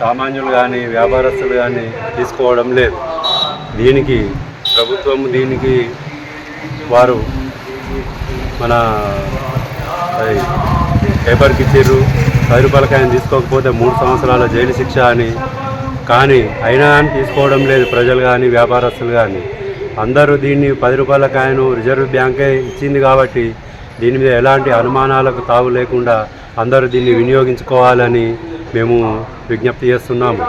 సామాన్యులు కానీ వ్యాపారస్తులు కానీ తీసుకోవడం లేదు. దీనికి ప్రభుత్వం దీనికి వారు మన పేపర్కి ఇచ్చిర్రు. పది రూపాయల కాయిన్ తీసుకోకపోతే మూడు సంవత్సరాల జైలు శిక్ష అని. కానీ అయినా కానీ తీసుకోవడం లేదు ప్రజలు కానీ వ్యాపారస్తులు కానీ అందరూ దీన్ని పది రూపాయల కాయను రిజర్వ్ బ్యాంకే ఇచ్చింది కాబట్టి దీని మీద ఎలాంటి అనుమానాలకు తావు లేకుండా అందరూ దీన్ని వినియోగించుకోవాలని మేము విజ్ఞప్తి చేస్తున్నాము.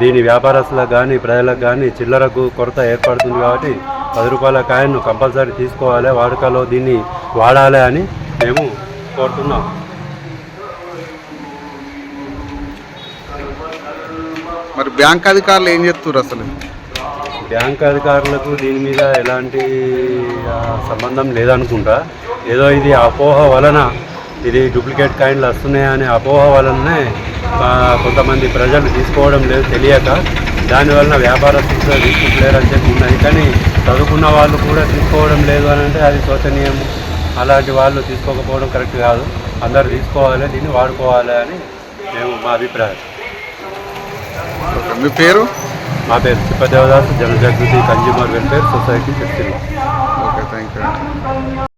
దీని వ్యాపారస్తులకు కానీ ప్రజలకు కానీ చిల్లరకు కొరత ఏర్పడుతుంది కాబట్టి పది రూపాయల కాయను కంపల్సరీ తీసుకోవాలి. వాడుకలో దీన్ని వాడాలి అని మేము కోరుతున్నాం. మరి బ్యాంక్ అధికారులు ఏం చెప్తున్నారు అసలు? బ్యాంక్ అధికారులకు దీని మీద ఎలాంటి సంబంధం లేదనుకుంటా. ఏదో ఇది అపోహ వలన ఇది డూప్లికేట్ కాయిన్లు వస్తున్నాయనే అపోహ వలననే కొంతమంది ప్రజలు తీసుకోవడం లేదు తెలియక దానివలన వ్యాపారస్తులు తీసుకుంటలేరు అని చెప్పి ఉన్నది కానీ చదువుకున్న వాళ్ళు కూడా తీసుకోవడం లేదు అని అంటే అది శోచనీయం. అలాంటి వాళ్ళు తీసుకోకపోవడం కరెక్ట్ కాదు. అందరు తీసుకోవాలి దీన్ని వాడుకోవాలి అని మేము మా అభిప్రాయం. మీ పేరు? మా పేరు Chippa Devadas Janajagruthi consumer welfare society చెప్తున్నాం. Okay thank you